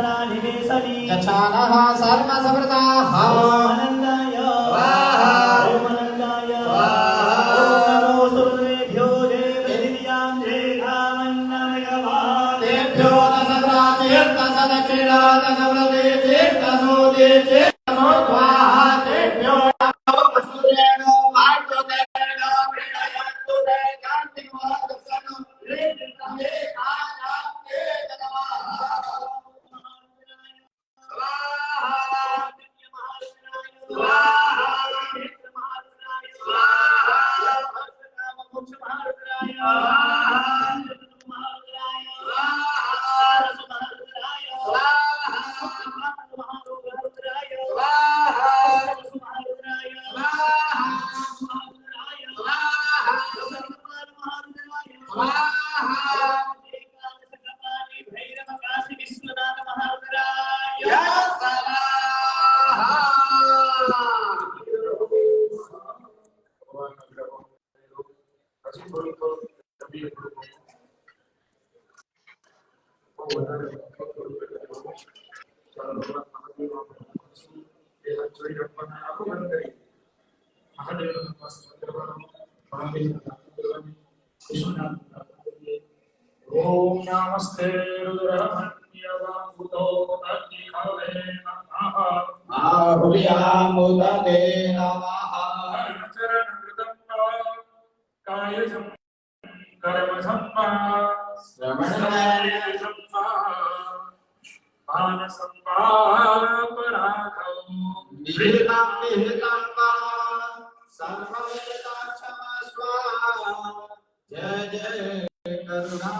सर्वसर्वसर्वनिवेशनि चचानः सर्वसमृताः नमस्ते रुद्रमण्यवम्बुतो नमः आहुर्यामुदते नमः चरणकृतं कायसं कर्मसम्मा श्रवणसम्मा मानसम्मा पराधौ निहितं निहितं जय जय करुणा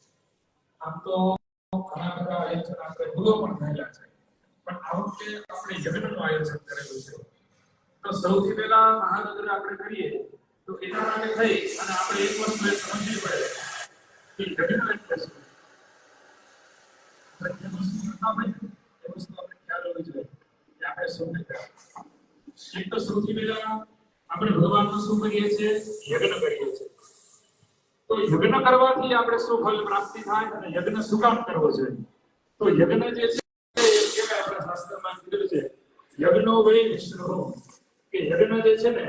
આમ તો ઘણા બધા આયોજન આપણે ભૂલો પણ થયેલા છે. પણ આ વખતે આપણે યજ્ઞનું આયોજન કરેલું છે. તો સૌથી પહેલા મહાનગર આપણે કરીએ તો એના માટે થઈ અને આપણે એક વસ્તુ એ સમજવી પડે કે યજ્ઞ એટલે શું આપણે સૌથી પહેલા આપણે ભગવાનનું શું કરીએ છીએ? યજ્ઞ કરીએ છીએ. તો યજ્ઞ કરવાથી આપણે શું ફલ પ્રાપ્તિ થાય અને યજ્ઞ શું કામ કરવો જોઈએ. તો યજ્ઞ જે છે, એ કહેવાય આપણા શાસ્ત્રમાં કીધું છે, યજ્ઞો વૈ વિષ્ણુ. કે યજ્ઞ જે છે ને,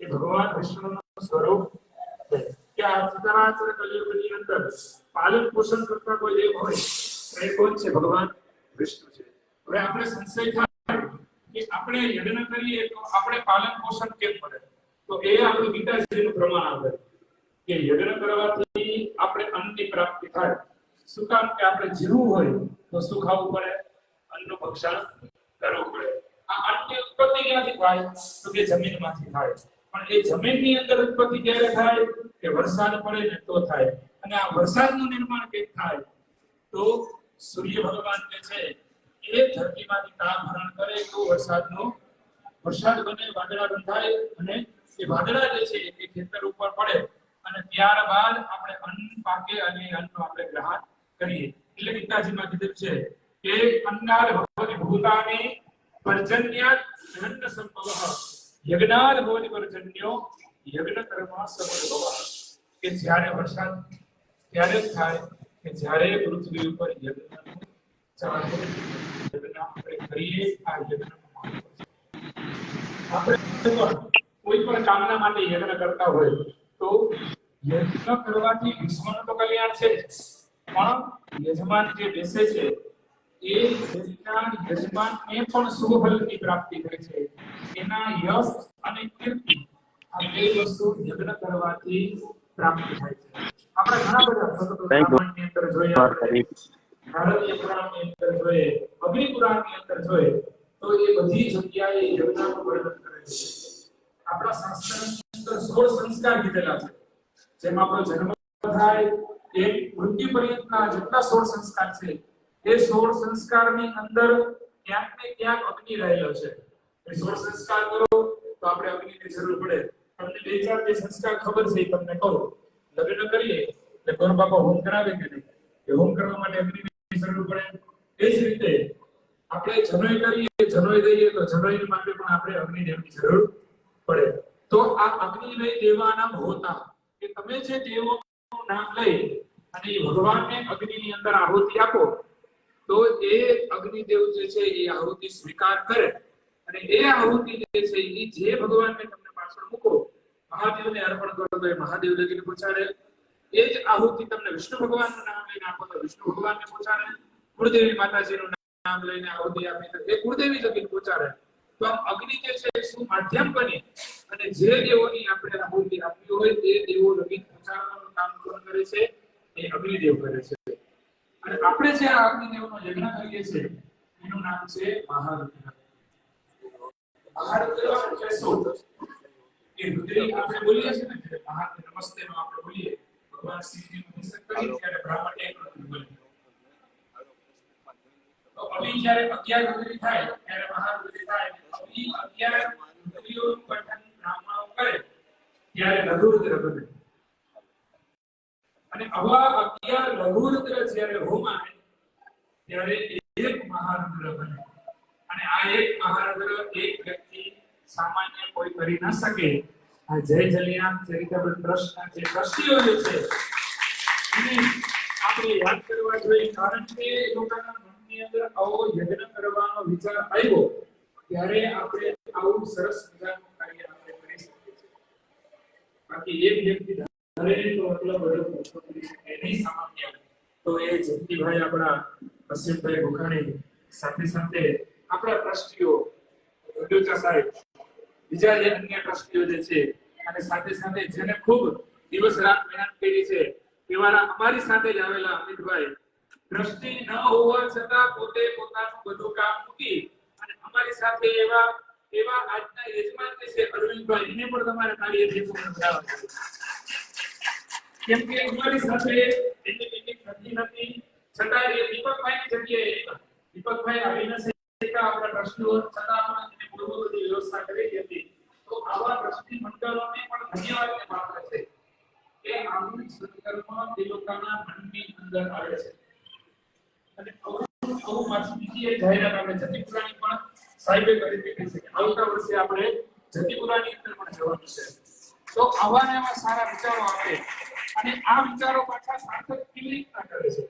એ ભગવાન વિષ્ણુનું સ્વરૂપ છે. કે આ ચિતરાચર કલયુગની અંદર પાલન પોષણ કરતા કોઈ દેવ હોય એ કોણ છે? ભગવાન વિષ્ણુ છે. હવે આપણે સંશય થાય કે આપણે યજ્ઞ કરીએ તો આપણે પાલન પોષણ કેમ પડે તો એ આપણું ગીતાજીનું પ્રમાણ આવે કે યજ્ઞ કરવાથી આપણે અન્નની પ્રાપ્તિ થાય. શું કામ કે આપણે જીવવું હોય તો શું ખાવું પડે? અન્નનું ભક્ષણ કરવું પડે. આ અન્નની ઉત્પત્તિ ક્યાંથી થાય? તો કે જમીનમાંથી થાય. પણ એ જમીનની અંદર ઉત્પત્તિ ક્યારે થાય? કે વરસાદ પડે ને તો થાય. અને આ વરસાદનું નિર્માણ કેમ થાય, તો સૂર્ય ભગવાન જે છે, એ ધરતીમાંથી તાપ હરણ કરે તો વરસાદનો, વરસાદ બને, વાદળા બંધાય અને એ વાદળા જે છે એ ખેતર ઉપર પડે. ત્યારબાદ આપણે અન્ન પાકે અને એ અન્નનું આપણે ગ્રહણ કરીએ. એટલે ગીતાજીમાં કીધું છે કે અન્નાદ ભગવતી ભૂતાની પર્જન્યાત ધન સંભવ. યજ્ઞાદ ભવતી પર્જન્યો યજ્ઞ કર્મા સમર્ભવ. કે જ્યારે વરસાદ ત્યારે જ થાય કે જ્યારે પૃથ્વી ઉપર યજ્ઞનું ચાલુ યજ્ઞ આપણે કરીએ, આ યજ્ઞનું મહત્વ છે. આપણે પણ કોઈ પણ કામના માટે યજ્ઞ કરતા હોય તો યજ્ઞ કરવાથી વિશ્વનું તો કલ્યાણ છે પણ યજમાન જે બેસે છે એ યજમાન યજમાનને પણ શુભફલની પ્રાપ્તિ થાય છે. એના યશ અને કીર્તિ આ બે વસ્તુ યજ્ઞ કરવાથી પ્રાપ્ત થાય છે. આપણે ઘણા બધા બ્રાહ્મણની અંદર જોઈએ ભારતીય પુરાણની અંદર જોઈએ અગ્નિ પુરાણની અંદર જોઈએ તો એ બધી જગ્યાએ યજ્ઞનું વર્ણન કરે છે. આપણા શાસ્ત્રની અંદર સોળ સંસ્કાર કીધેલા છે. જેમ આપણો જન્મ થાય એ મૃત્યુ પર્યંતના જેટલા સોળ સંસ્કાર છે, એ સોળ સંસ્કારની અંદર ક્યાંક ને ક્યાંક અગ્નિ રહેલો છે. એ સોળ સંસ્કાર કરો તો આપણે અગ્નિની જરૂર પડે. તમને બે ચાર જે સંસ્કાર ખબર છે એ તમને કહો. લગ્ન કરીએ એટલે ગોર બાપા હોમ કરાવે કે નહીં? એ હોમ કરવા માટે અગ્નિની જરૂર પડે. એ જ રીતે આપણે જનોઈ કરીએ, જનોઈ દઈએ તો જનોઈ માટે પણ આપણે અગ્નિ દેવની જરૂર પડે. તો આ અગ્નિ દેવાના હોતા. કે તમે જે દેવોનું નામ લઈ અને ભગવાનને અગ્નિની અંદર આહુતિ આપો, તો એ અગ્નિદેવ જે છે એ આહુતિ સ્વીકાર કરે. અને એ આહુતિ જે છે એ જે ભગવાનને તમને પાછળ મૂકો, મહાદેવને અર્પણ કરો તો એ મહાદેવ લગીને પહોંચાડે. એ જ આહુતિ તમને વિષ્ણુ ભગવાનનું નામ લઈને આપો તો વિષ્ણુ ભગવાનને પહોંચાડે. કુળદેવી માતાજીનું નામ લઈને આહુતિ આપી તો એ કુળદેવી લગીને પહોંચાડે. તો આમ અગ્નિ જે છે શું માધ્યમ બની? અને જે દેવોની આપણે આહુતિ આપી હોય તે દેવો લગીને પહોંચાડવાનું કામ કોણ કરે છે? એ અગ્નિદેવ કરે છે. અને આપણે જે આ અગ્નિદેવનો યજ્ઞ કરીએ છીએ, એનું નામ છે મહારુદ્ર. મહારુદ્ર બોલીએ છીએ નમસ્તે નો આપણે બોલીએ, ભગવાન શ્રીજી નું બોલે. તો અભી જ્યારે 11 રુદ્રી થાય, ત્યારે મહારુદ્રી થાય. અભી 11 રુદ્રીઓનું ત્યારે લઘુરુદ્ર બને. અને આવા 11 લઘુરુદ્ર જ્યારે આવે ત્યારે એક મહારુદ્ર બને. અને આ એક મહારુદ્ર એક વ્યક્તિ સામાન્ય કોઈ કરી ન શકે. આ જય જલિયામ ચેરિટેબલ ટ્રસ્ટના જે ટ્રસ્ટીઓ જે છે, એને આપણે યાદ કરવા જોઈએ, કારણ કે લોકોના મનની અંદર આવો યજ્ઞ કરવાનો વિચાર આવ્યો. ત્યારે આપણે આવું સરસ મજાનું કાર્ય આપણે કરી શકીએ છીએ બાકી એક વ્યક્તિ ધારે તો મતલબ બધો પૂછો કરી શકે નહીં સામાન્ય તો એ જયંતિભાઈ આપણા અસીમભાઈ ભુખાણી સાથે સાથે આપણા ટ્રસ્ટીઓ વડોદરા સાહેબ, બીજા જે અન્ય ટ્રસ્ટીઓ જે છે, અને સાથે સાથે જેને ખૂબ દિવસ રાત મહેનત કરી છે એવા અમારી સાથે જ આવેલા અમિતભાઈ. ટ્રસ્ટી ન હોવા છતાં પોતે પોતાનું બધું કામ મૂકી અને અમારી સાથે એવા એવા આજના પણ તમારે તાળીઓથી વધાવવા જોઈએ. કેમ કે અમારી સાથે એની meeting થતી નથી છતાં એ દીપકભાઈની જગ્યાએ દીપકભાઈ આવી ન શક્યા આપણા ટ્રસ્ટીઓ છતાં પણ એને બહુ બધી વ્યવસ્થા કરી હતી તો આવા ટ્રસ્ટી મંડળોને પણ ધન્યવાદની પાત્ર છે કે આવું સત્કર્મ તે અંદર આવે છે અને આવું જાહેરાત આપણે જતીપુરાની પણ સાહેબે કરી દીધી છે. આવતા વર્ષે આપણે જતીપુરાની અંદર પણ જવાનું છે. તો આવા ને આવા સારા વિચારો આપે. અને આ વિચારો પાછા સાર્થક કેવી રીતના કરે છે?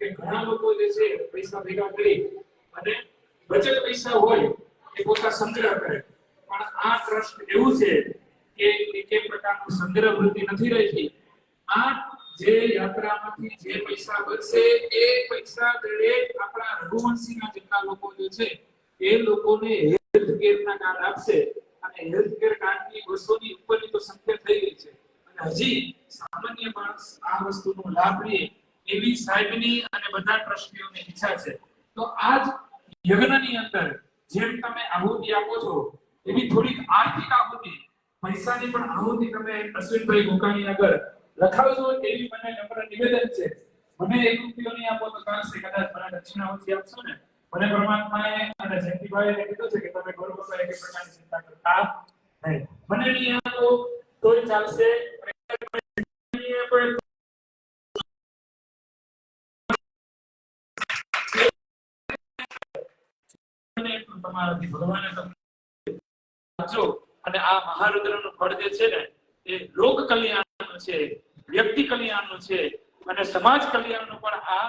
કે ઘણા લોકો જે છે, પૈસા ભેગા કરી અને બચત પૈસા હોય એ પોતા સંગ્રહ કરે. પણ આ ટ્રસ્ટ એવું છે કે એક પ્રકારનું સંગ્રહ વૃત્તિ નથી રહેતી? આ જે યાત્રામાંથી જે પૈસા બચશે, એ પૈસા દરેક આપણા રઘુવંશીના જેટલા લોકો જે છે એ લોકોને હેલ્થ કેરના કાર્ડ આપશે અને હેલ્થ કેર કાર્ડની બસોની ઉપરની તો સંખ્યા થઈ ગઈ છે. અને હજી સામાન્ય માણસ આ વસ્તુનો લાભ લે એવી સાહેબની અને બધા ટ્રસ્ટીઓની ઈચ્છા છે. તો આજ યજ્ઞની અંદર જેમ તમે આહુતિ આપો છો, એવી થોડીક આર્થિક આહુતિ, પૈસાની પણ આહુતિ તમે અશ્વિનભાઈ ગોકાણી આગળ લખાવજો એવી મને નમ્ર નિવેદન છે. મને એક રૂપિયો નહીં આપો તો ચાલશે કદાચ મને દક્ષિણા ઓછી આપશો ને? મને પરમાત્માએ અને જયંતિભાઈએ કીધું છે કે તમે ગૌરવ બાબા એક પ્રકારની ચિંતા કરતા નહીં. મને નહીં આપો તોય ચાલશે. અને તમારાથી ભગવાને તમને અને ફળ જે છે ને, એ લોક કલ્યાણનું છે, વ્યક્તિ કલ્યાણનું છે. અને સમાજ કલ્યાણનું પણ આ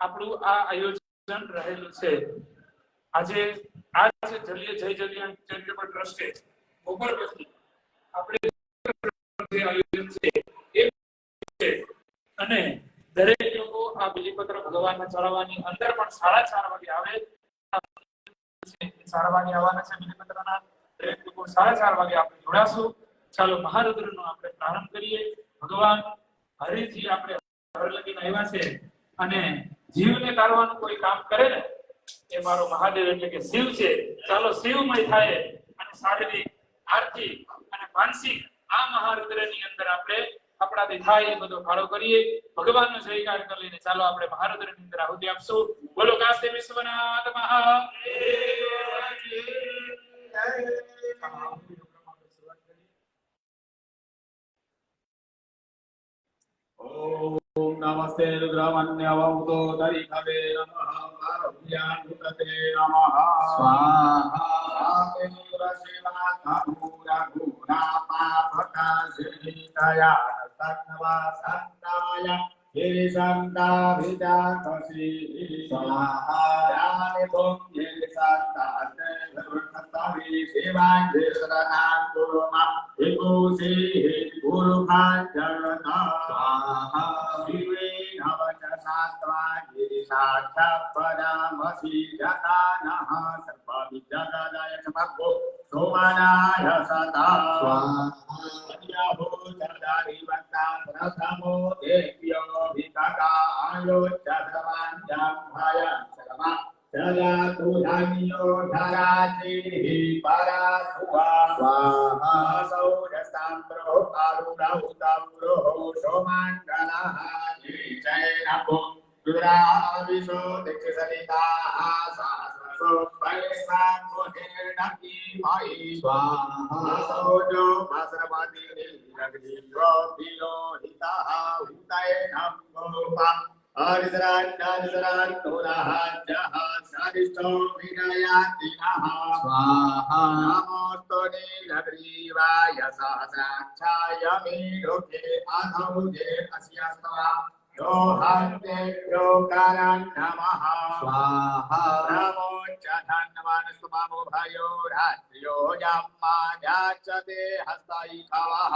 આપણું આ આયોજન રહેલું છે. આજે આ જે જલીય જય જલિયાણ ચેરિટેબલ ટ્રસ્ટે બપોર પછી આપણે જે આયોજન છે એ છે. અને દરેક લોકો આ બીલીપત્ર ભગવાનને ચડાવવાની અંદર પણ સાડા ચાર વાગે આવે. ચાર આવવાના છે બીલીપત્રના દરેક લોકો સાડા ચાર વાગે આપણે જોડાશું. ચાલો મહારુદ્રનો આપણે પ્રારંભ કરીએ. ભગવાન હરિજી આપણે હર લગીને આવ્યા છે. અને જીવને કાઢવાનું કોઈ કામ કરે ને, એ મારો મહાદેવ એટલે કે શિવ છે. ચાલો શિવમય થાય અને શારીરિક, આર્થિક અને માનસિક આ મહારુદ્રની અંદર આપણે આપણાથી થાય એ બધો ફાળો કરીએ. ભગવાનનો જયકાર કરી લઈને ચાલો આપણે મહારુદ્રની અંદર આહુતિ આપશું. બોલો કાશી વિશ્વનાથ મહાદેવ. ઓમ નમસ્તે રુદ્રમન્યવતો દરિખવે નમઃ પાર્વત્યાનુતતે નમઃ સ્વાહા શિવા ધનુરા ગુણા પાપકા શિતયા સત્નવા સંતાય હે સંતા વિજા કસી સ્વાહા જાને ગિરિશાખ્યપરામસી જતાનઃ સર્વવિજ્ઞાનાય સમગ્રો સોમાનાય સદા સ્વાહા ભૂતદારી વંતા પ્રથમો દેવ્યો વિકાયો ચક્રવાંજમ ભયં સર્વા સદાતુ ધાન્યો ધરાચિ પરાસુવા સ્વાહા સૌરસ્તામ્રો કારુણૌતમ્રો સોમાંગલઃ જૈનભો दुराविशो दिक्षसरिताः सहस्रशो परिसात्महेर्णकी मयि स्वाहा सौजो भास्रमति नगरीयो विलोहितः हुतये नमोपा हरिसरान् हरिसरान् तुरः जः सरिष्ठो विनयातिनः स्वाहा नमोऽस्तु नीलग्रीवाय सहस्राक्षाय मे लोके अधौजे अस्यस्तवा यो हन्ते योगानां नमः स्वाहा नमो च धन्वानस्तु मामो भयो रात्र्यो यम्मा याचते हस्तैखवः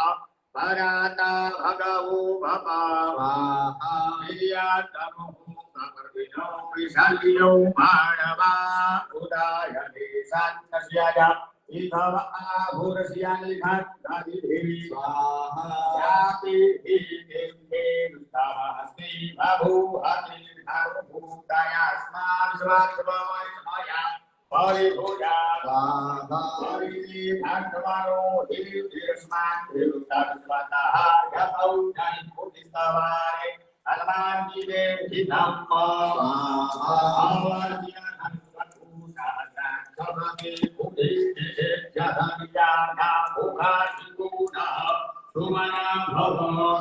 पराता भगवो भव स्वाहा प्रियातमुः कपर्विनो विशाल्यो माणवा उदायते सन्तस्यज इधव आभुरस्यानि भक्तादिभिः स्वाहा याति हि देवे नुतास्ति बभूहति धर्मभूतायास्मान् स्वात्ममया परिभूया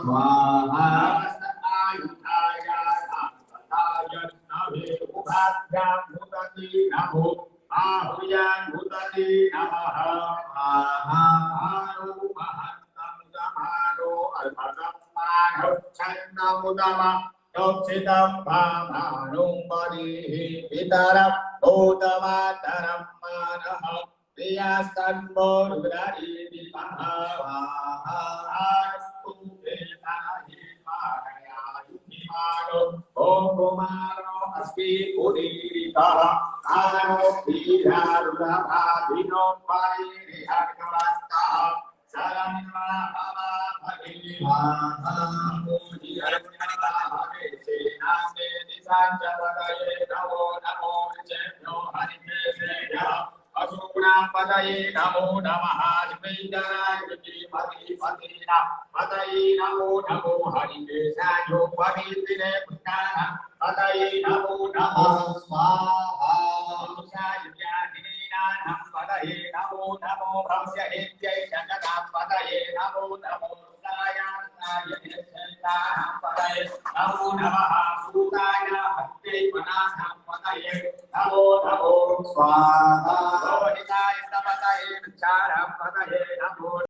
स्वाहा परिभक्तमानो हि तिरस्मान् त्रिवृत्तस्वतः यतौ जन्मुदिस्तवारे अलमान्दिवे हितं स्वाहा Chitam Pamarum Badi Pitaram Bhutamataram Manah Priyastanmo Rudradi Vipaha Astu पीपुरीतः आसनो भीरारुणभाभिनो परिहारकवस्तः Namo Namo विचेभ्यो हरिकेशेभ्यः असुगुणां पदये नमो नमः పతయే నమో నమో హరికేశాయోపవీతినే పుష్టాన పతయే నమో నమో స్వాహాయుజ్ఞానం పతయే నమో నమో భ్రమస్యేత్యై జగదాం పతయే నమో నమో నమో నమ సూతాయ భక్త్యై మనాసాం పతయే నమో నమో స్వాహా పతయే నమో